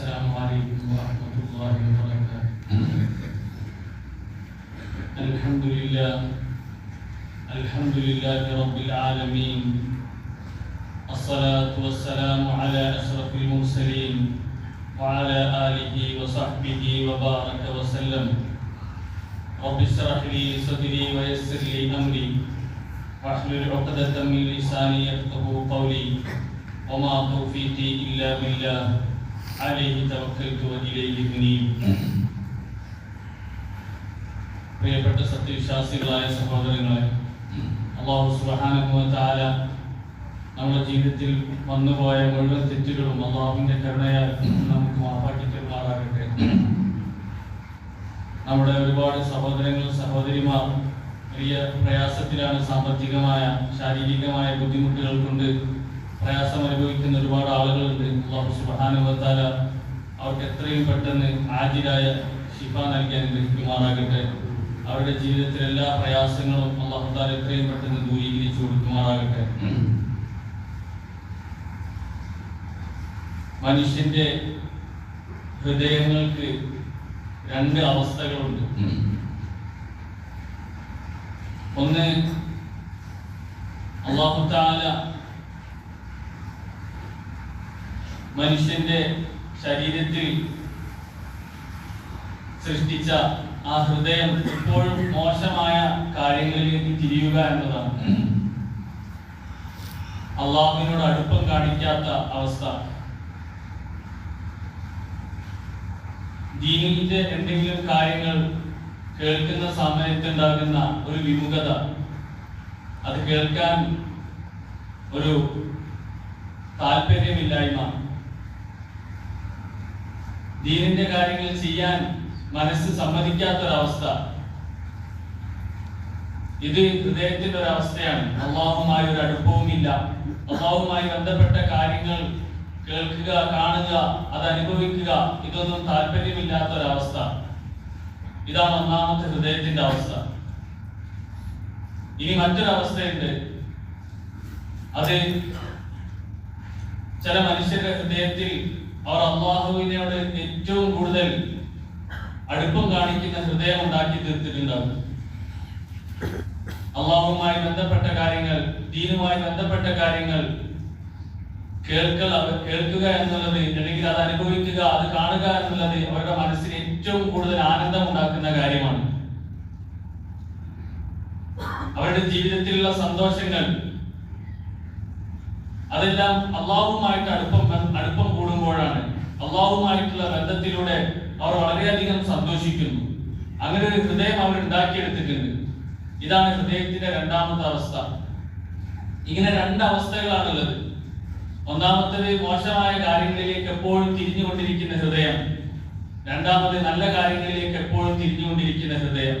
السلام عليكم ورحمة الله وبركاته. الحمد لله الحمد لله رب العالمين. الصلاة والسلام على أشرف المرسلين وعلى آله وصحبه وبارك وسلم. رب اشرح لي صدري ويسر لي أمري. واحلل عقدة من لساني يفقه قولي. وما توفيقي إلا بالله. عليه توكلت وإليه منيب പ്രിയപ്പെട്ട സത്യവിശ്വാസികളായ സഹോദരങ്ങളെ അള്ളാഹു സുബ്ഹാനഹു വ തആല നമ്മുടെ ജീവിതത്തിൽ വന്നുപോയ മുഴുവൻ തെറ്റുകളും അള്ളാഹുവിന്റെ കരുണയാൽ നമുക്ക് മാപ്പാക്കി തരുമാറാകട്ടെ നമ്മുടെ ഒരുപാട് സഹോദരങ്ങൾ സഹോദരിമാർ വലിയ പ്രയാസത്തിലാണ് സാമ്പത്തികമായ ശാരീരികമായ ബുദ്ധിമുട്ടുകൾ കൊണ്ട് പ്രയാസം അനുഭവിക്കുന്ന ഒരുപാട് ആളുകളുണ്ട്. അള്ളാഹു തആല അവർക്ക് എത്രയും പെട്ടെന്ന് ഹാജിരായ ശിഫ നൽകാൻ ലഭിക്കുമാറാകട്ടെ. അവരുടെ ജീവിതത്തിലെ എല്ലാ പ്രയാസങ്ങളും അള്ളാഹു താല എത്രയും പെട്ടെന്ന് ദൂരീകരിച്ചു കൊടുക്കുമാറാകട്ടെ. മനുഷ്യന്റെ ഹൃദയങ്ങൾക്ക് രണ്ട് അവസ്ഥകളുണ്ട്. ഒന്ന് അള്ളാഹു താല മനുഷ്യന്റെ ശരീരത്തിൽ സൃഷ്ടിച്ച ആ ഹൃദയം ഇപ്പോഴും മോശമായ കാര്യങ്ങളിലേക്ക് തിരിയുക എന്നതാണ്. അള്ളാഹുവിനോട് അടുപ്പം കാണിക്കാത്ത അവസ്ഥ. ദീനിന്റെ എന്തെങ്കിലും കാര്യങ്ങൾ കേൾക്കുന്ന സമയത്ത് ഉണ്ടാകുന്ന ഒരു വിമുഖത. അത് കേൾക്കാൻ ഒരു താല്പര്യമില്ലായ്മ. ദീനിന്റെ കാര്യങ്ങൾ ചെയ്യാൻ മനസ്സ് സമ്മതിക്കാത്തൊരവസ്ഥ. ഇത് ഹൃദയത്തിന്റെ ഒരു അവസ്ഥയാണ് അള്ളാഹുമായി ഒരു അടുപ്പവും ഇല്ല അള്ളാഹുമായി ബന്ധപ്പെട്ട കാര്യങ്ങൾ കേൾക്കുക കാണുക അത് അനുഭവിക്കുക ഇതൊന്നും താല്പര്യമില്ലാത്ത ഒരവസ്ഥ ഇതാണ് ഒന്നാമത്തെ ഹൃദയത്തിന്റെ അവസ്ഥ. ഇനി മറ്റൊരവസ്ഥയുണ്ട്. അത് ചില മനുഷ്യരുടെ ഹൃദയത്തിൽ അവർ അള്ളാഹുവിനോട് ഏറ്റവും കൂടുതൽ അടുപ്പം കാണിക്കുന്ന ഹൃദയം ഉണ്ടാക്കി തീർത്തിട്ടുണ്ടാവും അള്ളാഹുമായി ബന്ധപ്പെട്ട കാര്യങ്ങൾ ദീനുമായി ബന്ധപ്പെട്ട കാര്യങ്ങൾ കേൾക്കൽ കേൾക്കുക എന്നുള്ളത് അല്ലെങ്കിൽ അത് അനുഭവിക്കുക അത് കാണുക എന്നുള്ളത് അവരുടെ മനസ്സിന് ഏറ്റവും കൂടുതൽ ആനന്ദം ഉണ്ടാക്കുന്ന കാര്യമാണ്. അവരുടെ ജീവിതത്തിലുള്ള സന്തോഷങ്ങൾ അതെല്ലാം അള്ളാഹുമായിട്ട് അടുപ്പം അടുപ്പം കൂടുമ്പോഴാണ്. അള്ളാഹുമായിട്ടുള്ള ബന്ധത്തിലൂടെ അവർ വളരെയധികം സന്തോഷിക്കുന്നു. അങ്ങനെ ഒരു ഹൃദയം അവർ ഉണ്ടാക്കിയെടുത്തിട്ടുണ്ട്. ഇതാണ് ഹൃദയത്തിന്റെ രണ്ടാമത്തെ അവസ്ഥ. ഇങ്ങനെ രണ്ട് അവസ്ഥകളാണുള്ളത്. ഒന്നാമത്തേത് മോശമായ കാര്യങ്ങളിലേക്ക് എപ്പോഴും തിരിഞ്ഞുകൊണ്ടിരിക്കുന്ന ഹൃദയം. രണ്ടാമത് നല്ല കാര്യങ്ങളിലേക്ക് എപ്പോഴും തിരിഞ്ഞുകൊണ്ടിരിക്കുന്ന ഹൃദയം.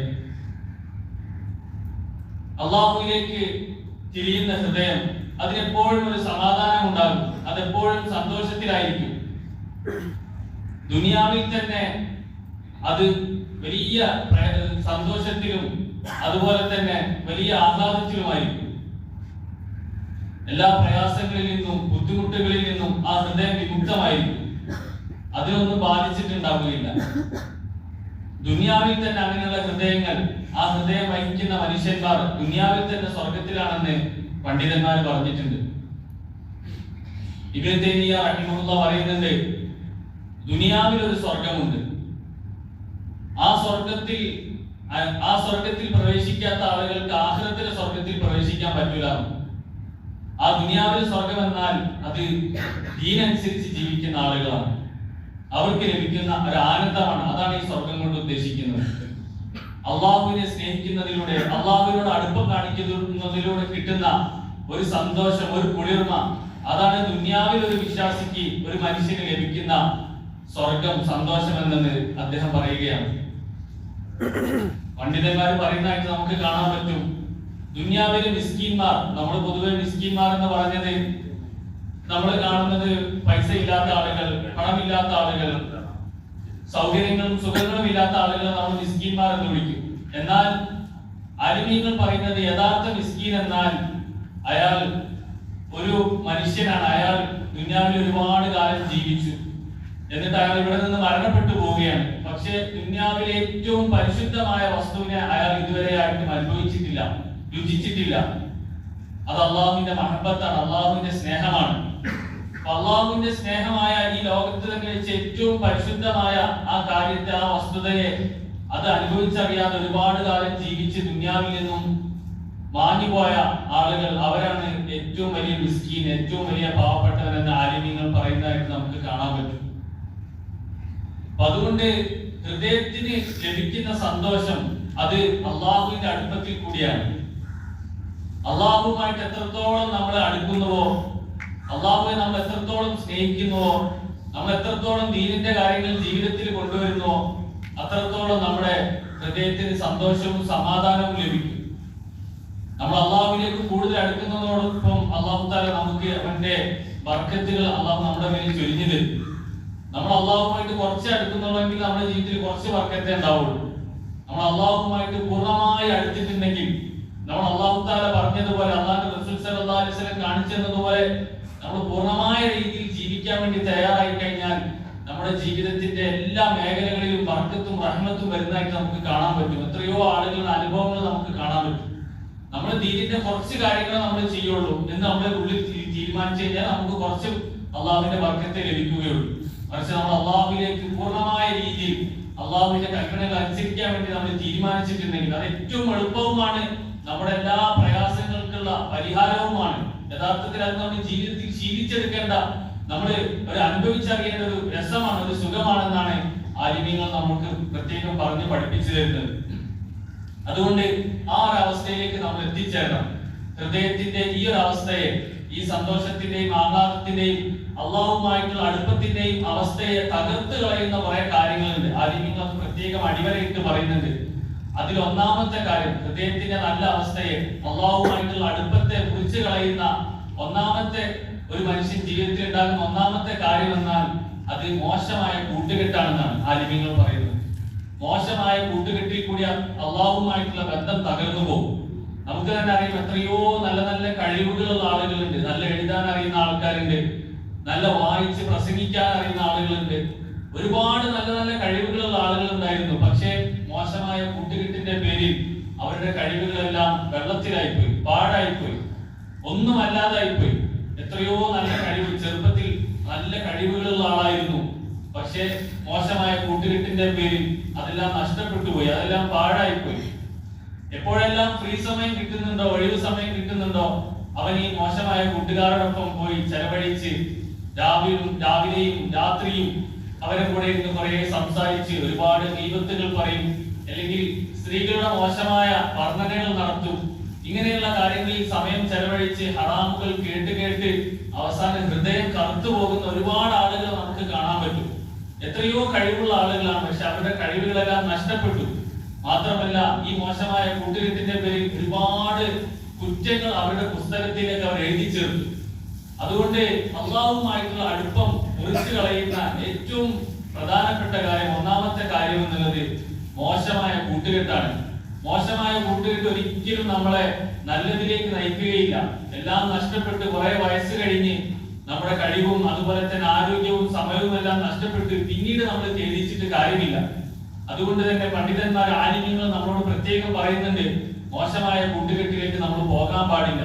അള്ളാഹുവിലേക്ക് തിരിയുന്ന ഹൃദയം അതിനെപ്പോഴും ഒരു സമാധാനം ഉണ്ടാകും. അതെപ്പോഴും സന്തോഷത്തിലായിരിക്കും. ദുനിയാവിൽ തന്നെ അത് വലിയ സന്തോഷത്തിലും അതുപോലെ തന്നെ വലിയ ആഹ്ലാദത്തിലുമായിരിക്കും. എല്ലാ പ്രയാസങ്ങളിൽ നിന്നും ബുദ്ധിമുട്ടുകളിൽ നിന്നും ആ ഹൃദയം വിമുക്തമായിരിക്കും. അതിനൊന്നും ബാധിച്ചിട്ടുണ്ടാവുകയില്ല. ദുനിയാവിൽ തന്നെ അങ്ങനെയുള്ള ഹൃദയങ്ങൾ ആ ഹൃദയം വഹിക്കുന്ന മനുഷ്യന്മാർ ദുനിയാവിൽ തന്നെ സ്വർഗത്തിലാണെന്ന് പണ്ഡിതന്മാർ പറഞ്ഞിട്ടുണ്ട്. ഇബിൻ തൈമിയ പറയുന്നുണ്ട് ദുനിയാവിൽ ഒരു സ്വർഗമുണ്ട് ആ സ്വർഗത്തിൽ ആ സ്വർഗത്തിൽ പ്രവേശിക്കാത്ത ആളുകൾക്ക് ആഹ്ലത്തിലെ സ്വർഗത്തിൽ പ്രവേശിക്കാൻ പറ്റില്ല ആ ദുനിയാവിലെ സ്വർഗം എന്നാൽ അത് ദീനനുസരിച്ച് ജീവിക്കുന്ന ആളുകളാണ്. അവർക്ക് ലഭിക്കുന്ന ഒരു ആനന്ദമാണ് അതാണ് ഈ സ്വർഗം കൊണ്ട് ഉദ്ദേശിക്കുന്നത്. അള്ളാഹുവിനെ സ്നേഹിക്കുന്നതിലൂടെ അള്ളാഹുവിനോട് അടുപ്പം കാണിക്കുന്നതിലൂടെ കിട്ടുന്ന ഒരു സന്തോഷം ഒരു കുളിർമ. അതാണ് ദുന്യാവിൽ ഒരു വിശ്വാസിക്ക് ഒരു മനുഷ്യന് ലഭിക്കുന്ന സ്വർഗം സന്തോഷം എന്നത് അദ്ദേഹം പറയുകയാണ്. പണ്ഡിതന്മാർ പറയുന്നതായിട്ട് നമുക്ക് കാണാൻ പറ്റും. ദുന്യാവിലെ മിസ്കീന്മാർ നമ്മൾ പൊതുവെ മിസ്കീന്മാർ എന്ന് പറഞ്ഞത് നമ്മൾ കാണുന്നത് പൈസ ഇല്ലാത്ത ആളുകൾ പണമില്ലാത്ത ആളുകൾ സൗകര്യങ്ങളും സുഖങ്ങളും ഇല്ലാത്ത ആളുകളെ നമ്മൾ മിസ്കീന്മാർ എന്ന് വിളിക്കും. എന്നാൽ അലിമീങ്ങൾ പറയുന്നത് യഥാർത്ഥ മിസ്കീൻ എന്നാൽ അയാൾ ഒരു മനുഷ്യനാണ്. അയാൾ ദുന്യാവിൽ ഒരുപാട് കാലം ജീവിച്ചു. എന്നിട്ട് അയാൾ ഇവിടെ നിന്ന് മരണപ്പെട്ടു പോവുകയാണ്. പക്ഷേ ദുന്യാവിലെ ഏറ്റവും പരിശുദ്ധമായ വസ്തുവിനെ അയാൾ ഇതുവരെ ആയിട്ടും അനുഭവിച്ചിട്ടില്ല രുചിച്ചിട്ടില്ല. അത് അള്ളാഹുവിന്റെ മഹബത്താണ് അള്ളാഹുവിന്റെ സ്നേഹമാണ്. അള്ളാഹുവിന്റെ സ്നേഹമായ ഈ ലോകത്ത് തന്നെ വെച്ച് ഏറ്റവും പരിശുദ്ധമായ ആ കാര്യത്തെ ആ വസ്തുതയെ അത് അനുഭവിച്ചറിയാതെ ഒരുപാട് കാലം ജീവിച്ച് ദുന്യാവിൽ നിന്നും മാഞ്ഞുപോയ ആളുകൾ അവരാണ് ഏറ്റവും വലിയ മിസ്കീൻ ഏറ്റവും വലിയ പാവപ്പെട്ടവൻ എന്ന് ആലിമ്യങ്ങൾ പറയുന്നതായിട്ട് നമുക്ക് കാണാൻ പറ്റും. അപ്പൊ അതുകൊണ്ട് ഹൃദയത്തിന് ലഭിക്കുന്ന സന്തോഷം അത് അള്ളാഹുവിന്റെ അടുപ്പത്തിൽ കൂടിയാണ്. അള്ളാഹുമായിട്ട് എത്രത്തോളം നമ്മൾ അടുക്കുന്നുവോ അള്ളാഹുവെ നമ്മൾ എത്രത്തോളം സ്നേഹിക്കുന്നുവോ നമ്മൾ എത്രത്തോളം ദീനിന്റെ കാര്യങ്ങൾ ജീവിതത്തിൽ കൊണ്ടുവരുന്നുവോ അത്രത്തോളം നമ്മുടെ ഹൃദയത്തിന് സന്തോഷവും സമാധാനവും ലഭിക്കും. നമ്മൾ അള്ളാഹുവിലേക്ക് കൂടുതൽ അടുക്കുന്നതോടൊപ്പം അള്ളാഹു താല നമുക്ക് അവന്റെ വർക്കത്തുകൾ അള്ളാഹു നമ്മുടെ മേലിൽ ചൊരിഞ്ഞു തരും. നമ്മൾ അള്ളാഹുമായിട്ട് കുറച്ച് അടുക്കുന്നുള്ളെങ്കിൽ നമ്മുടെ ജീവിതത്തിൽ കുറച്ച് വർക്കത്തെ ഉണ്ടാവുള്ളൂ. നമ്മൾ അള്ളാഹുമായിട്ട് പൂർണമായി അടുത്തിട്ടുണ്ടെങ്കിൽ നമ്മൾ അള്ളാഹു താല പറഞ്ഞതുപോലെ അള്ളാഹു റസൂൽ കാണിച്ചതുപോലെ നമ്മൾ പൂർണമായ രീതിയിൽ ജീവിക്കാൻ വേണ്ടി തയ്യാറായി കഴിഞ്ഞാൽ നമ്മുടെ ജീവിതത്തിന്റെ എല്ലാ മേഖലകളിലും വർക്കത്തും റഹ്മത്തും വരുന്നതായിട്ട് നമുക്ക് കാണാൻ പറ്റും. എത്രയോ ആളുകളുടെ അനുഭവങ്ങൾ നമുക്ക് കാണാൻ പറ്റും. നമ്മൾ ദീനിന്റെ കുറച്ച് കാര്യങ്ങൾ നമ്മൾ ചെയ്യുള്ളൂ എന്ന് നമ്മുടെ ഉള്ളിൽ തീരുമാനിച്ചു കഴിഞ്ഞാൽ നമുക്ക് കുറച്ച് അള്ളാഹുവിന്റെ വർഗത്തെ ലഭിക്കുകയുള്ളൂ. മറിച്ച് നമ്മൾ അള്ളാഹുവിലേക്ക് പൂർണമായ രീതിയിൽ അള്ളാഹുവിന്റെ കൽപ്പനകൾ അനുസരിക്കാൻ വേണ്ടി നമ്മൾ തീരുമാനിച്ചിട്ടുണ്ടെങ്കിൽ അത് ഏറ്റവും എളുപ്പവുമാണ്. നമ്മുടെ എല്ലാ പ്രയാസങ്ങൾക്കുള്ള പരിഹാരവുമാണ്. യഥാർത്ഥത്തിൽ അത് നമ്മൾ ജീവിതത്തിൽ ശീലിച്ചെടുക്കേണ്ട നമ്മൾ ഒരു അനുഭവിച്ചറിയേണ്ട ഒരു രസമാണ് ഒരു സുഖമാണെന്നാണ് ആലിമ്യങ്ങൾ നമുക്ക് പ്രത്യേകം പറഞ്ഞ് പഠിപ്പിച്ചു തരുന്നത്. അതുകൊണ്ട് ആ ഒരു അവസ്ഥയിലേക്ക് നമ്മൾ എത്തിച്ചേരണം. ഹൃദയത്തിന്റെ ഈ ഒരു അവസ്ഥയെ ഈ സന്തോഷത്തിന്റെയും ആഹ്ലാദത്തിന്റെയും അള്ളാഹുമായിട്ടുള്ള അടുപ്പത്തിന്റെയും അവസ്ഥയെ തകർത്ത് കളയുന്ന കുറെ കാര്യങ്ങളുണ്ട്. ആദ്യം അത് പ്രത്യേകം അടിവരയിട്ട് പറയുന്നുണ്ട്. അതിൽ ഒന്നാമത്തെ കാര്യം ഹൃദയത്തിന്റെ നല്ല അവസ്ഥയെ അള്ളാഹുമായിട്ടുള്ള അടുപ്പത്തെ കുറിച്ച് കളയുന്ന ഒന്നാമത്തെ ഒരു മനുഷ്യൻ ജീവിതത്തിൽ ഉണ്ടാകുന്ന ഒന്നാമത്തെ കാര്യം എന്നാൽ അത് മോശമായ കൂട്ടുകെട്ടാണെന്നാണ് ആലിമ്യങ്ങൾ പറയുന്നത്. മോശമായ കൂട്ടുകെട്ടിൽ കൂടി അള്ളാഹുമായിട്ടുള്ള ബന്ധം തകർന്നു പോകും. നമുക്ക് തന്നെ അറിയാം എത്രയോ നല്ല നല്ല കഴിവുകളുള്ള ആളുകളുണ്ട്. നല്ല എഴുതാൻ അറിയുന്ന ആൾക്കാരുണ്ട്. നല്ല വായിച്ച് പ്രസംഗിക്കാൻ അറിയുന്ന ആളുകളുണ്ട്. ഒരുപാട് നല്ല നല്ല കഴിവുകളുള്ള ആളുകൾ ഉണ്ടായിരുന്നു പക്ഷേ മോശമായ കൂട്ടുകെട്ടിന്റെ പേരിൽ അവരുടെ കഴിവുകളെല്ലാം വെള്ളത്തിലായിപ്പോയി പാഴായിപ്പോയി ഒന്നുമല്ലാതായിപ്പോയി. എത്രയോ നല്ല കഴിവ് ചെറുപ്പത്തിൽ നല്ല കഴിവുകളുള്ള ആളായിരുന്നു. പക്ഷേ മോശമായ കൂട്ടുകെട്ടിന്റെ പേരിൽ അതെല്ലാം നഷ്ടപ്പെട്ടു പോയി അതെല്ലാം പാഴായിപ്പോയി. എപ്പോഴെല്ലാം ഫ്രീ സമയം കിട്ടുന്നുണ്ടോ ഒഴിവ് സമയം കിട്ടുന്നുണ്ടോ അവൻ ഈ മോശമായ കൂട്ടുകാരോടൊപ്പം പോയി ചെലവഴിച്ച് രാവിലും രാവിലെയും രാത്രിയും അവരെ കൂടെ ഇരുന്ന് കുറെ സംസാരിച്ച് ഒരുപാട് ദീപത്തുകൾ പറയും. അല്ലെങ്കിൽ സ്ത്രീകളുടെ മോശമായ വർണനകൾ നടത്തും. ഇങ്ങനെയുള്ള കാര്യങ്ങളിൽ സമയം ചെലവഴിച്ച് ഹറാമുകൾ കേട്ട് കേട്ട് അവസാനം ഹൃദയം കറുത്തു പോകുന്ന ഒരുപാട് ആളുകൾ നമുക്ക് കാണാൻ പറ്റും. എത്രയോ കഴിവുള്ള ആളുകളാണ് പക്ഷെ അവരുടെ കഴിവുകളെല്ലാം നഷ്ടപ്പെട്ടു. മാത്രമല്ല ഈ മോശമായ കൂട്ടുകെട്ടിന്റെ പേരിൽ ഒരുപാട് കുറ്റങ്ങൾ അവരുടെ പുസ്തകത്തിലേക്ക് അവർ എഴുതി ചേർത്തു. അതുകൊണ്ട് അള്ളാഹുമായിട്ടുള്ള അടുപ്പം മുറിച്ചു കളയുന്ന ഏറ്റവും പ്രധാനപ്പെട്ട കാര്യം ഒന്നാമത്തെ കാര്യം എന്നുള്ളത് മോശമായ കൂട്ടുകെട്ടാണ്. മോശമായ കൂട്ടുകെട്ട് ഒരിക്കലും നമ്മളെ നല്ലതിലേക്ക് നയിക്കുകയില്ല. എല്ലാം നഷ്ടപ്പെട്ട് കുറെ വയസ്സ് കഴിഞ്ഞ് നമ്മുടെ കഴിവും അതുപോലെ തന്നെ ആരോഗ്യവും സമയവും എല്ലാം നഷ്ടപ്പെട്ട് പിന്നീട് നമ്മൾ ഖേദിച്ചിട്ട് കാര്യമില്ല. അതുകൊണ്ട് തന്നെ പണ്ഡിതന്മാർ ആലിമ്യങ്ങൾ നമ്മളോട് പ്രത്യേകം പറയുന്നുണ്ട്. മോശമായ കൂട്ടുകെട്ടിലേക്ക് നമ്മൾ പോകാൻ പാടില്ല.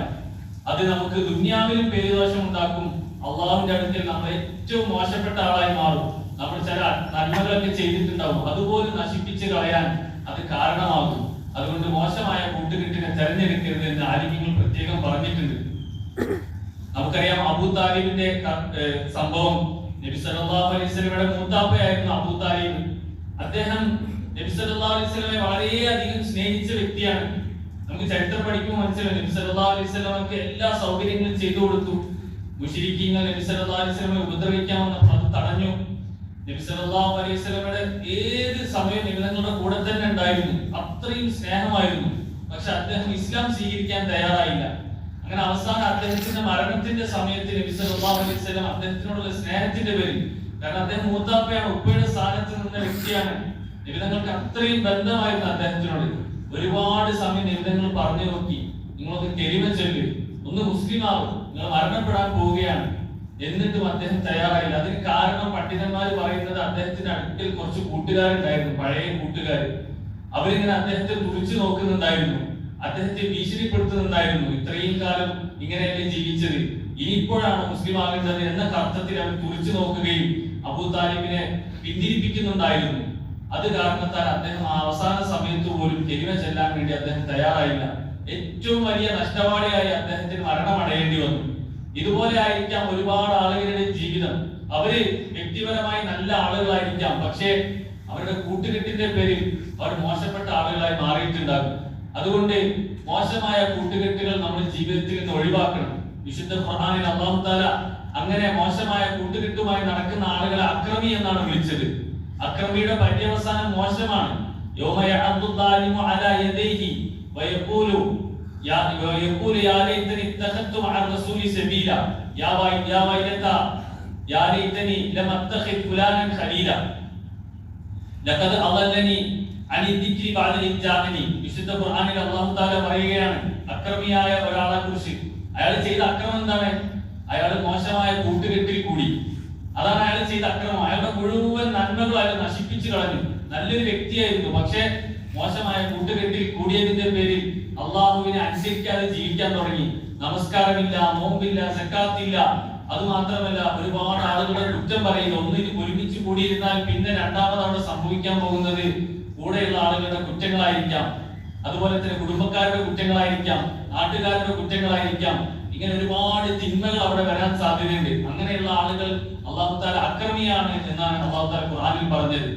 അത് നമുക്ക് ദുന്യാവിലും പേരുദോഷം ഉണ്ടാക്കും. അള്ളാഹുവിന്റെ അടുത്തിൽ നമ്മൾ ഏറ്റവും മോശപ്പെട്ട ആളായി മാറും. നമ്മൾ ചില നന്മകളൊക്കെ ചെയ്തിട്ടുണ്ടാവും. അതുപോലെ നശിപ്പിച്ച് കളയാൻ അത് കാരണമാകും. അതുകൊണ്ട് മോശമായ കൂട്ടുകെട്ടിനെ തെരഞ്ഞെടുക്കരുത് എന്ന് ആലിമ്യങ്ങൾ പ്രത്യേകം പറഞ്ഞിട്ടുണ്ട്. നമുക്കറിയാം അബൂ താലിബിന്റെ സംഭവം നബി സല്ലല്ലാഹു അലൈഹി വസല്ലമയുടെ മൂത്താപ്പയായിരുന്നു അബൂ താലിബ്. അദ്ദേഹം നബി സല്ലല്ലാഹു അലൈഹി വസല്ലമയെ വളരെയധികം സ്നേഹിച്ച വ്യക്തിയാണ്. നമുക്ക് ചരിത്രം പഠിക്കുമ്പോൾ മനസ്സിലാവും നബി സല്ലല്ലാഹു അലൈഹി വസല്ലമക്ക് എല്ലാ സൗകര്യങ്ങളും ചെയ്തു കൊടുത്തു. മുശ്രിക്കീങ്ങൾ നബി സല്ലല്ലാഹു അലൈഹി വസല്ലമയെ ഉപദ്രവിക്കാൻ വന്നപ്പോൾ അത് തടഞ്ഞു. നബി സല്ലല്ലാഹു അലൈഹി വസല്ലമയുടെ ഏത് സമയവും നിങ്ങളുടെ കൂടെ തന്നെ ഉണ്ടായിരുന്നു. അത്രയും സ്നേഹമായിരുന്നു. പക്ഷെ അദ്ദേഹം ഇസ്ലാം സ്വീകരിക്കാൻ തയ്യാറായില്ല. അങ്ങനെ അവസാനം അദ്ദേഹത്തിന്റെ മരണത്തിന്റെ സമയത്ത് അദ്ദേഹത്തിനോടുള്ള സ്നേഹത്തിന്റെ പേരിൽ കാരണം അദ്ദേഹം മൂത്താപ്പയാണ് ഉപ്പയുടെ സ്ഥാനത്ത് നിന്ന വ്യക്തിയാണ് നിബിധങ്ങൾക്ക് അത്രയും ബന്ധമായിരുന്നു അദ്ദേഹത്തിനോട്. ഒരുപാട് സമയം നിബിധങ്ങൾ പറഞ്ഞു നോക്കി നിങ്ങളൊന്ന് കെരിമ ചെല്ലു ഒന്ന് മുസ്ലിം ആവും നിങ്ങൾ മരണപ്പെടാൻ പോവുകയാണ് എന്നിട്ടും അദ്ദേഹം തയ്യാറായില്ല. അതിന് കാരണം പണ്ഡിതന്മാർ പറയുന്നത് അദ്ദേഹത്തിന്റെ അടുക്കൽ കുറച്ച് കൂട്ടുകാരുണ്ടായിരുന്നു പഴയ കൂട്ടുകാർ അവരിങ്ങനെ അദ്ദേഹത്തെ തുറിച്ചു നോക്കുന്നുണ്ടായിരുന്നു. അദ്ദേഹത്തെ ഭീഷണിപ്പെടുത്തുന്നുണ്ടായിരുന്നു. ഇത്രയും കാലം ഇങ്ങനെയല്ലേ ജീവിച്ചത്. ഇനിയിപ്പോഴാണ് മുസ്ലിം ആകുന്നത് എന്ന കർത്തത്തിൽ അവൻ തുറിച്ചു നോക്കുകയും അബൂ താലിബിനെ പിന്തിരിപ്പിക്കുന്നുണ്ടായിരുന്നു. അത് കാരണത്താൽ അദ്ദേഹം അവസാന സമയത്ത് പോലും തെരുവ ചെല്ലാൻ വേണ്ടി അദ്ദേഹം തയ്യാറായില്ല. ഏറ്റവും വലിയ നഷ്ടപാടിയായി അദ്ദേഹത്തിന് മരണം അടയേണ്ടി വന്നു. ഇതുപോലെ ആയിരിക്കാം ഒരുപാട് ആളുകളുടെ ജീവിതം. അവർ വ്യക്തിപരമായി നല്ല ആളുകളായിരിക്കാം. പക്ഷേ അവരുടെ കൂട്ടുകെട്ടിന്റെ പേരിൽ അവർ മോശപ്പെട്ട ആളുകളായി മാറിയിട്ടുണ്ടാകും. അതുകൊണ്ട് മോശമായ കൂട്ടുകെട്ടുകൾ നമ്മുടെ ജീവിതത്തിൽ നിന്ന് ഒഴിവാക്കണം. വിശുദ്ധ ഖുർആനിൽ അള്ളാഹു തആല അങ്ങനെ മോശമായ കൂട്ടുകെട്ടുമായി നടക്കുന്ന ആളുകളെ അക്രമി എന്നാണ് വിളിച്ചത്. അക്രമിയുടെ പര്യവസാനം മോശമാണ്. ലഖദ് അളല്ലനി വിശുദ്ധ ഖുർആനിൽ അല്ലാഹു തആല പറയുകയാണ് അക്രമിയായ ഒരാളെ കുറിച്ച്. അയാൾ ചെയ്ത അക്രമം എന്താണ്? അയാൾ മോശമായ കൂട്ടുകെട്ടിൽ കൂടി. അതാണ് അയാൾ ചെയ്ത അക്രമം. അയാളുടെ മുഴുവൻ നന്മകളും അയാൾ നശിപ്പിച്ചു കളഞ്ഞു. നല്ലൊരു വ്യക്തിയായിരുന്നു. പക്ഷേ മോശമായ കൂട്ടുകെട്ടിൽ കൂടിയതിന്റെ പേരിൽ അള്ളാഹുവിനെ അനുസരിക്കാതെ ജീവിക്കാൻ തുടങ്ങി. നമസ്കാരമില്ല നോമ്പില്ല സക്കാത്തില്ല. അത് മാത്രമല്ല ഒരുപാട് ആളുകളുടെ കുറ്റം പറയുന്നു. ഒന്നിന് ഒരുമിച്ച് കൂടിയിരുന്നാൽ പിന്നെ രണ്ടാമത് സംഭവിക്കാൻ പോകുന്നത്. കൂടെയുള്ള ആളുകളുടെ കുറ്റങ്ങളായിരിക്കാം. അതുപോലെ തന്നെ കുടുംബക്കാരുടെ കുറ്റങ്ങളായിരിക്കാം നാട്ടുകാരുടെ കുറ്റങ്ങളായിരിക്കാം. ഇങ്ങനെ ഒരുപാട് തിന്മകൾ അവിടെ വരാൻ സാധ്യതയുണ്ട്. അങ്ങനെയുള്ള ആളുകൾ അള്ളാഹു താല അക്രമിയാണ് എന്നാണ് അള്ളാഹു താല ഖുർആനിൽ പറഞ്ഞത്.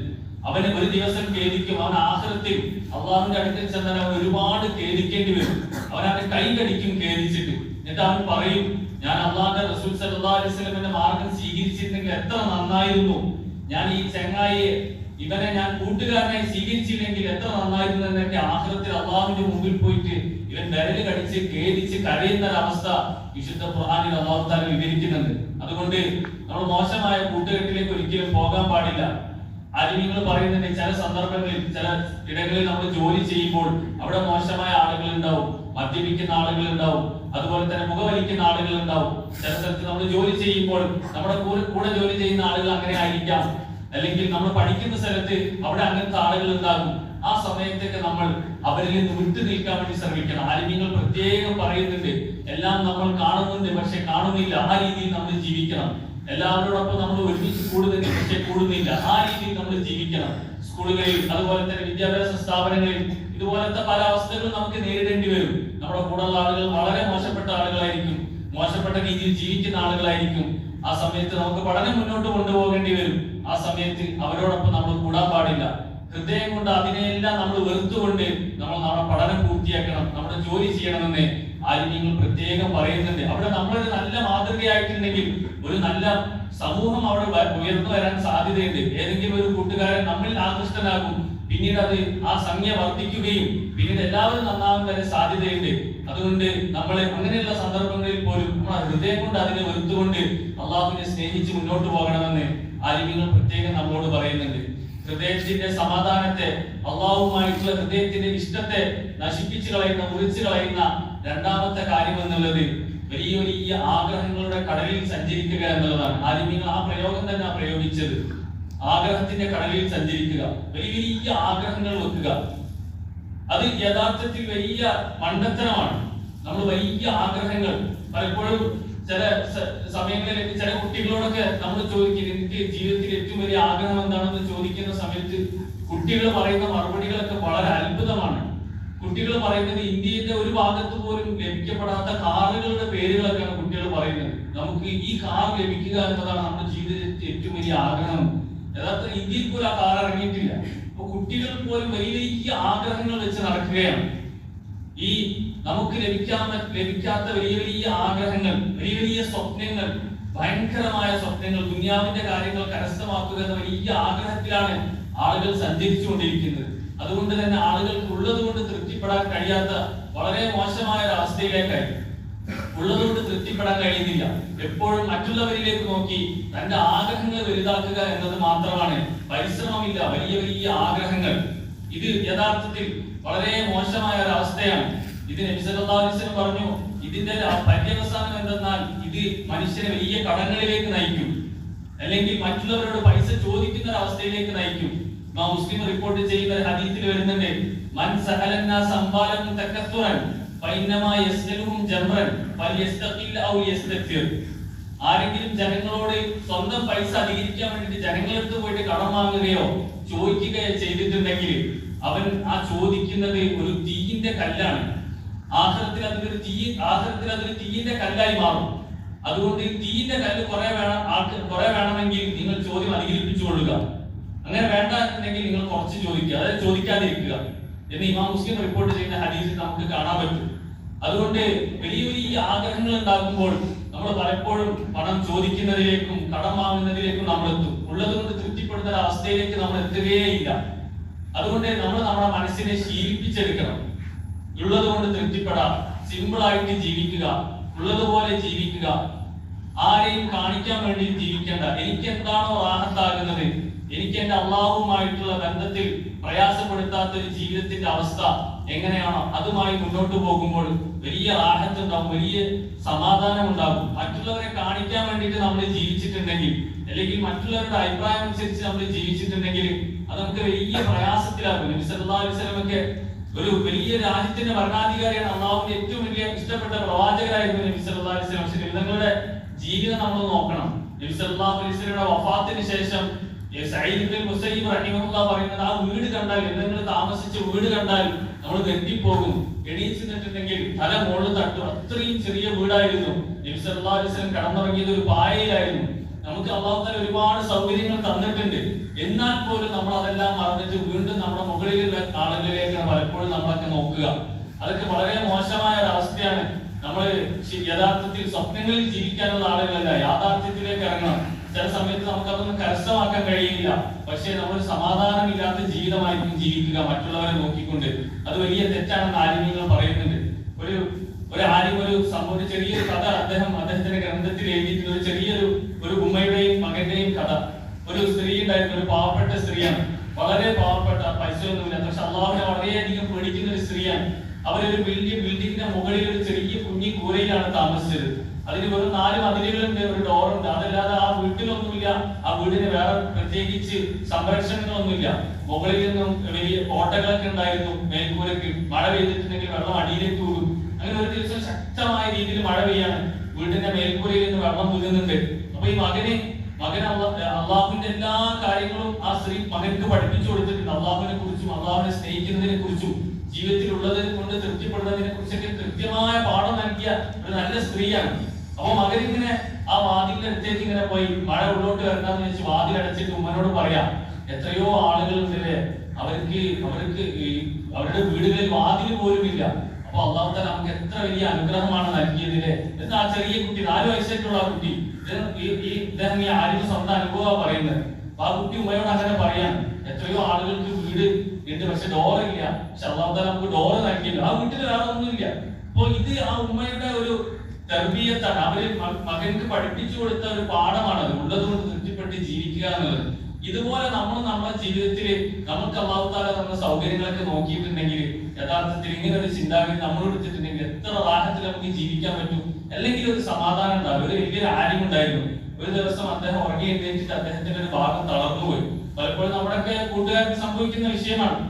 അവന് ഒരു ദിവസം ഖേദിക്കും അവൻ ആഹ്ലത്തിൽ അള്ളാഹുവിന്റെ അടുക്കൽ ചെന്നാൽ അവൻ ഒരുപാട് ഖേദിക്കേണ്ടി വരും. അവൻ അവന്റെ കൈ കടിക്കും ഖേദിച്ചിട്ട്. എന്നിട്ട് അവൻ പറയും ഞാൻ അള്ളാഹിന്റെ റസൂൽ സല്ലാ അലൈഹി വസല്ലമയുടെ മാർഗം സ്വീകരിച്ചിരുന്നെങ്കിൽ എത്ര നന്നായിരുന്നു. ഞാൻ ഈ ചങ്ങായിയെ ഇവനെ ഞാൻ കൂട്ടുകാരനായി സ്വീകരിച്ചില്ലെങ്കിൽ എത്ര നന്നായിരുന്നു എന്നൊക്കെ ആഹ്ലത്തിൽ അള്ളാഹുവിന്റെ മുമ്പിൽ പോയിട്ട് ഇവൻ വിരൽ കടിച്ച് ഖേദിച്ച് കരയുന്ന ഒരവസ്ഥ വിശുദ്ധ ഖുർആനിൽ അള്ളാഹു താല വിവരിക്കുന്നുണ്ട്. അതുകൊണ്ട് നമ്മൾ മോശമായ കൂട്ടുകെട്ടിലേക്ക് ഒരിക്കലും പോകാൻ പാടില്ല. ആലിമ്യങ്ങൾ പറയുന്നുണ്ട് ചില സന്ദർഭങ്ങളിൽ ചില ഇടങ്ങളിൽ നമ്മൾ ജോലി ചെയ്യുമ്പോൾ അവിടെ മോശമായ ആളുകൾ ഉണ്ടാവും മദ്യപിക്കുന്ന ആളുകൾ ഉണ്ടാവും അതുപോലെ തന്നെ മുഖവലിക്കുന്ന ആളുകൾ ഉണ്ടാവും. ചില സ്ഥലത്ത് നമ്മൾ ജോലി ചെയ്യുമ്പോൾ നമ്മുടെ കൂടെ കൂടെ ജോലി ചെയ്യുന്ന ആളുകൾ അങ്ങനെ ആയിരിക്കാം. അല്ലെങ്കിൽ നമ്മൾ പഠിക്കുന്ന സ്ഥലത്ത് അവിടെ അങ്ങനത്തെ ആളുകൾ ഉണ്ടാകും. ആ സമയത്തൊക്കെ നമ്മൾ അവരിൽ നിന്ന് വിട്ടു നിൽക്കാൻ വേണ്ടി ശ്രമിക്കണം. ആലിമ്യങ്ങൾ പ്രത്യേകം പറയുന്നുണ്ട്. എല്ലാം നമ്മൾ കാണുന്നുണ്ട് പക്ഷെ കാണുന്നില്ല. ആ രീതിയിൽ നമ്മൾ ജീവിക്കണം. എല്ലാവരോടൊപ്പം നമ്മൾ ഒരുമിച്ച് കൂടുന്നുണ്ട് പക്ഷെ കൂടുന്നില്ല. ആ രീതിയിൽ നമ്മൾ ജീവിക്കണം. സ്കൂളുകളിൽ അതുപോലെ തന്നെ വിദ്യാഭ്യാസ സ്ഥാപനങ്ങളിൽ ഇതുപോലത്തെ പല അവസ്ഥകളും നമുക്ക് നേരിടേണ്ടി വരും. നമ്മുടെ കൂടെയുള്ള ആളുകൾ വളരെ മോശപ്പെട്ട ആളുകളായിരിക്കും. മോശപ്പെട്ട രീതിയിൽ ജീവിക്കുന്ന ആളുകളായിരിക്കും. ആ സമയത്ത് നമുക്ക് പഠനം മുന്നോട്ട് കൊണ്ടുപോകേണ്ടി വരും. ആ സമയത്ത് അവരോടൊപ്പം നമ്മൾ കൂടാൻ പാടില്ല. ഹൃദയം കൊണ്ട് അതിനെല്ലാം നമ്മൾ വെറുത്തുകൊണ്ട് നമ്മൾ നമ്മുടെ പഠനം പൂർത്തിയാക്കണം നമ്മുടെ ജോലി ചെയ്യണമെന്ന് ആരും നിങ്ങൾ പ്രത്യേകം പറയുന്നുണ്ട്. അവിടെ നമ്മളൊരു നല്ല മാതൃകയായിട്ടുണ്ടെങ്കിൽ ഒരു നല്ല സമൂഹം അവിടെ ഉയർന്നു വരാൻ സാധ്യതയുണ്ട്. ഏതെങ്കിലും ഒരു കൂട്ടുകാരൻ നമ്മിൽ ആകൃഷ്ടനാകും. പിന്നീട് അത് ആ സംഖ്യ വർദ്ധിക്കുകയും പിന്നീട് എല്ലാവരും നന്നാവാൻ വരെ സാധ്യതയുണ്ട്. അതുകൊണ്ട് നമ്മൾ അങ്ങനെയുള്ള സന്ദർഭങ്ങളിൽ പോലും നമ്മുടെ ഹൃദയം കൊണ്ട് അതിനെ വെറുത്തുകൊണ്ട് അള്ളാഹുവിനെ സ്നേഹിച്ച് മുന്നോട്ട് പോകണമെന്ന് ആലിമ്യങ്ങൾ പ്രത്യേകം നമ്മളോട് പറയുന്നുണ്ട്. ഹൃദയത്തിന്റെ സമാധാനത്തെ അള്ളാഹുമായിട്ടുള്ള ഹൃദയത്തിന്റെ ഇഷ്ടത്തെ നശിപ്പിച്ചു കളയുന്ന മുറിച്ചു കളയുന്ന രണ്ടാമത്തെ കാര്യം എന്നുള്ളത് വലിയ വലിയ ആഗ്രഹങ്ങളുടെ കടലിൽ സഞ്ചരിക്കുക എന്നുള്ളതാണ്. ആലിമ്യങ്ങൾ ആ പ്രയോഗം തന്നെ പ്രയോഗിച്ചത്. ആഗ്രഹത്തിന്റെ കടലിൽ സഞ്ചരിക്കുക. വലിയ വലിയ ആഗ്രഹങ്ങൾ വെക്കുക. അത് യഥാർത്ഥത്തിൽ വലിയ മണ്ടത്തരമാണ്. നമ്മൾ വലിയ ആഗ്രഹങ്ങൾ. പലപ്പോഴും ചില സമയങ്ങളിൽ ചില കുട്ടികളോടൊക്കെ നമ്മൾ ചോദിക്കും എനിക്ക് ജീവിതത്തിൽ ഏറ്റവും വലിയ ആഗ്രഹം എന്താണെന്ന് ചോദിക്കുന്ന സമയത്ത് കുട്ടികൾ പറയുന്ന മറുപടികളൊക്കെ വളരെ അത്ഭുതമാണ്. കുട്ടികൾ പറയുന്നത് ഇന്ത്യയുടെ ഒരു ഭാഗത്ത് പോലും ലഭിക്കപ്പെടാത്ത കാറുകളുടെ പേരുകളൊക്കെയാണ് കുട്ടികൾ പറയുന്നത്. നമുക്ക് ഈ കാർ ലഭിക്കുക എന്നതാണ് നമ്മുടെ ജീവിതത്തിൽ ഏറ്റവും വലിയ ആഗ്രഹം. യഥാർത്ഥത്തിൽ ഇന്ത്യയിൽ പോലും ആ കാർ ഇറങ്ങിയിട്ടില്ല. അപ്പൊ കുട്ടികൾ പോലും വലിയ ആഗ്രഹങ്ങൾ വെച്ച് നടക്കുകയാണ്. ഈ നമുക്ക് ലഭിക്കാൻ ലഭിക്കാത്ത വലിയ വലിയ ആഗ്രഹങ്ങൾ വലിയ വലിയ സ്വപ്നങ്ങൾ ഭയങ്കരമായ സ്വപ്നങ്ങൾ ദുന്യാവിന്റെ കാര്യങ്ങൾ കരസ്ഥമാക്കുക എന്ന വലിയ ആഗ്രഹത്തിലാണ് ആളുകൾ സഞ്ചരിച്ചുകൊണ്ടിരിക്കുന്നത്. അതുകൊണ്ട് തന്നെ ആളുകൾക്ക് ഉള്ളത് കൊണ്ട് തൃപ്തിപ്പെടാൻ കഴിയാത്ത വളരെ മോശമായ ഒരു അവസ്ഥയിലേക്കായി ഉള്ളതുകൊണ്ട് തൃപ്തിപ്പെടാൻ കഴിയുന്നില്ല. എപ്പോഴും മറ്റുള്ളവരിലേക്ക് നോക്കി തന്റെ ആഗ്രഹങ്ങൾ വലുതാക്കുക എന്നത് മാത്രമാണ് പരിശ്രമമില്ല വലിയ വലിയ ആഗ്രഹങ്ങൾ. ഇത് യഥാർത്ഥത്തിൽ വളരെ മോശമായ ഒരു അവസ്ഥയാണ്. ഇത് നബി സല്ലല്ലാഹു അലൈഹി വസല്ലം പറഞ്ഞു ഇതിന്റെ പര്യവസാനം എന്തെന്നാൽ ഇത് മനുഷ്യനെ വലിയ കടങ്ങളിലേക്ക് നയിക്കും. അല്ലെങ്കിൽ മറ്റുള്ളവരോട് പൈസ ചോദിക്കുന്ന ഒരു അവസ്ഥയിലേക്ക് നയിക്കും. മുസ്ലിം റിപ്പോർട്ട് ചെയ്യുന്ന ഹദീത്തിൽ വരുന്നുണ്ട് മൻ സഹലന്ന സംബാലം തക്കത്തുറൻ ഫൈനമാ യസ്ലഹും ജംറൻ ഫൽയസ്തഖിൽ ഔ യസ്തക്തിർ ആരെങ്കിലും ജനങ്ങളോട് സ്വന്തം പൈസ അധികരിക്കാൻ വേണ്ടിയിട്ട് ജനങ്ങളെടുത്ത് പോയിട്ട് കടം വാങ്ങുകയോ ചോദിക്കുകയോ ചെയ്തിട്ടുണ്ടെങ്കിൽ അവൻ ആ ചോദിക്കുന്നത് ഒരു തീയിന്റെ കല്ലാണ്. ആഹ്റത്തിൽ അതിനൊരു തീ ആഹ്റത്തിൽ അതൊരു തീയിന്റെ കല്ലായി മാറും. അതുകൊണ്ട് തീയിന്റെ കല്ല് കുറെ വേണം ആൾക്ക് കുറെ വേണമെങ്കിൽ നിങ്ങൾ ചോദ്യം അധികരിപ്പിച്ചു അങ്ങനെ വേണ്ട എന്നുണ്ടെങ്കിൽ നിങ്ങൾ കുറച്ച് ചോദിക്കുക. അതായത് ചോദിക്കാതിരിക്കുക. എന്ന് ഇമാം മുസ്ലിം റിപ്പോർട്ട് ചെയ്യുന്ന ഹദീസിൽ നമുക്ക് കാണാൻ പറ്റും. അതുകൊണ്ട് വലിയ വലിയ ആഗ്രഹങ്ങൾ ഉണ്ടാകുമ്പോൾ നമ്മൾ പലപ്പോഴും പണം ചോദിക്കുന്നതിലേക്കും കടം വാങ്ങുന്നതിലേക്കും നമ്മൾ എത്തും ഉള്ളത് കൊണ്ട് തൃപ്തിപ്പെടുന്ന അവസ്ഥയിലേക്ക് നമ്മൾ എത്തുകയേയില്ല. അതുകൊണ്ട് നമ്മൾ നമ്മുടെ മനസ്സിനെ ശീലിപ്പിച്ചെടുക്കണം. ഉള്ളത് കൊണ്ട് തൃപ്തിപ്പെടാം സിമ്പിൾ ആയിട്ട് ജീവിക്കുക ഉള്ളതുപോലെ ജീവിക്കുക. ആരെയും കാണിക്കാൻ വേണ്ടി ജീവിക്കേണ്ട. എനിക്ക് എന്താണോ റാഹത്താകുന്നത് എനിക്ക് എന്റെ അള്ളാഹുമായിട്ടുള്ള ബന്ധത്തിൽ പ്രയാസപ്പെടുത്താത്ത ഒരു ജീവിതത്തിന്റെ അവസ്ഥ എങ്ങനെയാണോ അതുമായി മുന്നോട്ട് പോകുമ്പോൾ വലിയ ആഹത്തുണ്ടാവും വലിയ സമാധാനം ഉണ്ടാകും മറ്റുള്ളവരെ കാണിക്കാൻ വേണ്ടിയിട്ട് നമ്മൾ ജീവിച്ചിട്ടുണ്ടെങ്കിൽ അല്ലെങ്കിൽ മറ്റുള്ളവരുടെ അഭിപ്രായം അനുസരിച്ച് നമ്മൾ ജീവിച്ചിട്ടുണ്ടെങ്കിൽ അത് നമുക്ക് വലിയ പ്രയാസത്തിലാകും. നബി അലൈഹി ഒരു വലിയ രാജ്യത്തിന്റെ ഭരണാധികാരിയാണ് അള്ളാഹുവിന്റെ ഏറ്റവും വലിയ ഇഷ്ടപ്പെട്ട പ്രവാചകരായിരുന്നു നബി അലൈഹി പക്ഷേ ജീവിതം നമ്മൾ നോക്കണം. നബി അലൈഹി വസല്ലമയുടെ വഫാത്തിന് ശേഷം പറയുന്നത് ആ വീട് കണ്ടാൽ എന്തെങ്കിലും താമസിച്ച വീട് കണ്ടാൽ നമ്മൾ തെറ്റിപ്പോകും എണീച്ച് നിന്നിട്ടുണ്ടെങ്കിൽ തല മുകളിൽ തട്ടും. അത്രയും ചെറിയ വീടായിരുന്നു. നബി സല്ലല്ലാഹു അലൈഹി കടന്നുറങ്ങിയത് ഒരു പായയിലായിരുന്നു. നമുക്ക് അള്ളാഹു തന്നെ ഒരുപാട് സൗകര്യങ്ങൾ തന്നിട്ടുണ്ട്. എന്നാൽ പോലും നമ്മൾ അതെല്ലാം മറന്നിട്ട് വീണ്ടും നമ്മുടെ മുകളിലുള്ള ആളുകളിലേക്ക് പലപ്പോഴും നമ്മളൊക്കെ നോക്കുക. അതൊക്കെ വളരെ മോശമായ ഒരു അവസ്ഥയാണ്. നമ്മൾ യഥാർത്ഥത്തിൽ സ്വപ്നങ്ങളിൽ ജീവിക്കാനുള്ള ആളുകളല്ല യാഥാർത്ഥ്യത്തിലേക്ക് ഇറങ്ങണം. ചില സമയത്ത് നമുക്കതൊന്നും കരസ്ഥമാക്കാൻ കഴിയില്ല. പക്ഷേ നമ്മൾ സമാധാനമില്ലാത്ത ജീവിതമായിരിക്കും ജീവിക്കുക മറ്റുള്ളവരെ നോക്കിക്കൊണ്ട്. അത് വലിയ തെറ്റാണെന്ന് ആലിമ്യങ്ങൾ പറയുന്നുണ്ട്. ഒരു ഒരു ആരും ഒരു സംഭവം ചെറിയൊരു കഥ അദ്ദേഹം അദ്ദേഹത്തിന്റെ ഗ്രന്ഥത്തിൽ എഴുതിയിട്ടുള്ള ഒരു ചെറിയൊരു ഒരു ഉമ്മയുടെയും മകന്റെയും കഥ. ഒരു സ്ത്രീ ഉണ്ടായിരുന്നു ഒരു പാവപ്പെട്ട സ്ത്രീയാണ്. വളരെ പാവപ്പെട്ട പൈസ ഒന്നുമില്ല പക്ഷെ അള്ളാഹുവിനെ വളരെയധികം പേടിക്കുന്ന ഒരു സ്ത്രീയാണ്. അവരൊരു വലിയ ബിൽഡിങ്ങിന്റെ മുകളിൽ ഒരു ചെറിയ കുഞ്ഞി കൂരയിലാണ് താമസിച്ചത്. അതിന് വെറും നാല് മതിലുകളുണ്ട് ഒരു ഡോറുണ്ട്. അതല്ലാതെ ആ വീട്ടിലൊന്നുമില്ല. ആ വീടിന് വേറെ പ്രത്യേകിച്ച് സംരക്ഷണങ്ങളൊന്നുമില്ല. മുകളിൽ നിന്നും വലിയ കോട്ടകളൊക്കെ ഉണ്ടായിരുന്നു. മേൽക്കൂരക്ക് മഴ പെയ്തിട്ടുണ്ടെങ്കിൽ വെള്ളം അടിയിലേക്ക് കൂടും അങ്ങനെ ഒരു ദിവസം ശക്തമായ രീതിയിൽ മഴ പെയ്യാണ്. വീടിന്റെ മേൽക്കൂരയിൽ നിന്ന് വെള്ളം വീഴുന്നുണ്ട് അപ്പൊ ഈ മകനെ മകൻ അള്ളാ- അള്ളാഹുവിന്റെ എല്ലാ കാര്യങ്ങളും ആ സ്ത്രീ മകൻക്ക് പഠിപ്പിച്ചു കൊടുത്തിട്ടുണ്ട്. അള്ളാഹുവിനെ കുറിച്ചും അള്ളാഹുവിനെ സ്നേഹിക്കുന്നതിനെ കുറിച്ചും ജീവിതത്തിൽ ഉള്ളതിനെ കൊണ്ട് തൃപ്തിപ്പെടുന്നതിനെ കുറിച്ചൊക്കെ കൃത്യമായ പാഠം നൽകിയ ഒരു നല്ല സ്ത്രീയാണ്. അപ്പൊ മകൻ ഇങ്ങനെ ആ വാതിലിന്റെ അടുത്തേക്ക് ഇങ്ങനെ പോയി മഴ ഉള്ളോട്ട് വരണ്ടെന്ന് വെച്ച് വാതിൽ അടച്ചിട്ട് ഉമ്മനോട് പറയാം എത്രയോ ആളുകളുണ്ടല്ലേ അവർക്ക് അവർക്ക് അവരുടെ വീടുകളിൽ വാതിൽ പോലും ഇല്ല അപ്പൊ അള്ളാഹു തന്നെ നമുക്ക് എത്ര വലിയ അനുഗ്രഹമാണ് നൽകിയതിലെ. എന്ന് ആ ചെറിയ കുട്ടി നാല് വയസ്സായിട്ടുള്ള ആ കുട്ടി ഇദ്ദേഹം ഈ ആരും സ്വന്തം അനുഭവമാണ് പറയുന്നത്. അപ്പൊ ആ കുട്ടി ഉമ്മയോട് അങ്ങനെ പറയാൻ എത്രയോ ആളുകൾക്ക് വീട് ഉണ്ട് പക്ഷെ ഡോറില്ല. പക്ഷെ അള്ളാഹു തന്നെ നമുക്ക് ഡോറ് നൽകിയില്ല ആ വീട്ടിൽ വേറെ ഒന്നുമില്ല. അപ്പൊ ഇത് ആ ഉമ്മയുടെ ഒരു തെർബീയത്താണ് അവർ മകൻക്ക് പഠിപ്പിച്ചു കൊടുത്ത ഒരു പാഠമാണ് അത്. ഉള്ളത് കൊണ്ട് തൃപ്തിപ്പെട്ട് ജീവിക്കുക എന്നുള്ളത്. ഇതുപോലെ നമ്മൾ നമ്മുടെ ജീവിതത്തിൽ നമുക്ക് അള്ളാഹുത്താല നമ്മുടെ സൗകര്യങ്ങളൊക്കെ നോക്കിയിട്ടുണ്ടെങ്കിൽ യഥാർത്ഥത്തിൽ ഇങ്ങനെ ഒരു ചിന്താഗതി നമ്മൾ എടുത്തിട്ടുണ്ടെങ്കിൽ എത്ര റാഹത്തിൽ നമുക്ക് ജീവിക്കാൻ പറ്റും? അല്ലെങ്കിൽ ഒരു സമാധാനം ഉണ്ടാവും. ഒരു വലിയൊരു ആര്യം ഉണ്ടായിരുന്നു. ഒരു ദിവസം അദ്ദേഹം ഉറങ്ങി എഴുന്നേറ്റിട്ട് അദ്ദേഹത്തിന്റെ ഒരു ഭാഗം തളർന്നുപോയി. പലപ്പോഴും നമ്മുടെയൊക്കെ കൂട്ടുകാർക്ക് സംഭവിക്കുന്ന വിഷയമാണ്.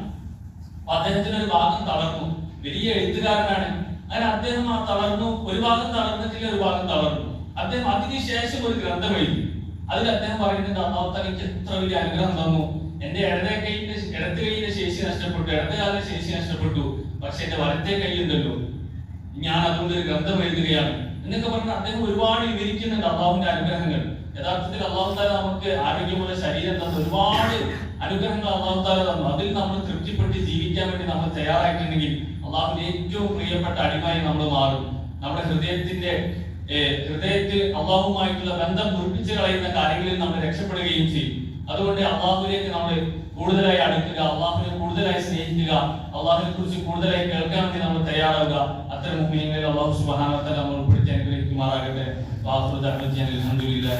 അദ്ദേഹത്തിന്റെ ഒരു ഭാഗം തളർന്നു. വലിയ എഴുത്തുകാരനാണ്. അങ്ങനെ അദ്ദേഹം ആ തളർന്നു. ഒരു ഭാഗം തളർന്നിട്ടില്ല ഒരു ഭാഗം തളർന്നു. അദ്ദേഹം അതിനുശേഷം ഒരു ഗ്രന്ഥം എഴുതി. അതിൽ അദ്ദേഹം പറയുന്നുണ്ട് അള്ളാഹു എനിക്ക് എത്ര വലിയ അനുഗ്രഹം തന്നു. എന്റെ ഇടത്തെ കൈയിന്റെ ഇടത്തെ കൈയിന്റെ ശേഷി നഷ്ടപ്പെട്ടു ഇടത്തെ കാലിന്റെ ശേഷി നഷ്ടപ്പെട്ടു. പക്ഷെ എന്റെ വലത്തെ കൈ ഉണ്ടല്ലോ ഞാൻ അതുകൊണ്ട് ഒരു ഗ്രന്ഥം എഴുതുകയാണ്. എന്നൊക്കെ പറഞ്ഞ് അദ്ദേഹം ഒരുപാട് വിവരിക്കുന്നുണ്ട് അള്ളാഹുവിന്റെ അനുഗ്രഹങ്ങൾ. യഥാർത്ഥത്തിൽ അള്ളാഹു താല നമുക്ക് ആരോഗ്യമുള്ള ശരീരം തന്നു ഒരുപാട് അനുഗ്രഹങ്ങൾ അള്ളാഹു താല തന്നു. അതിൽ നമ്മൾ തൃപ്തിപ്പെട്ട് ജീവിക്കാൻ വേണ്ടി നമ്മൾ തയ്യാറായിട്ടുണ്ടെങ്കിൽ അള്ളാഹുവിന്റെ ഏറ്റവും പ്രിയപ്പെട്ട അടിമയായി നമ്മൾ മാറും. നമ്മുടെ ഹൃദയത്തിന്റെ ഹൃദയത്തിൽ അള്ളാഹുമായിട്ടുള്ള ബന്ധം മുറിപ്പിച്ചു കളയുന്ന കാര്യങ്ങളിൽ നമ്മൾ രക്ഷപ്പെടുകയും ചെയ്യും. അതുകൊണ്ട് അള്ളാഹുലേക്ക് നമ്മൾ കൂടുതലായി അടുക്കുക അള്ളാഹുവിനെ കൂടുതലായി സ്നേഹിക്കുക അള്ളാഹുവിനെ കുറിച്ച് കൂടുതലായി കേൾക്കാൻ വേണ്ടി നമ്മൾ തയ്യാറാവുക. അത്തരം മുഖ്യങ്ങളിൽ അള്ളാഹു സുബാനത്തെ നമ്മൾ ഉൾപ്പെടുത്തി അനുഗ്രഹിക്കുമാറാകട്ടെ. അലഹമുല്ലാ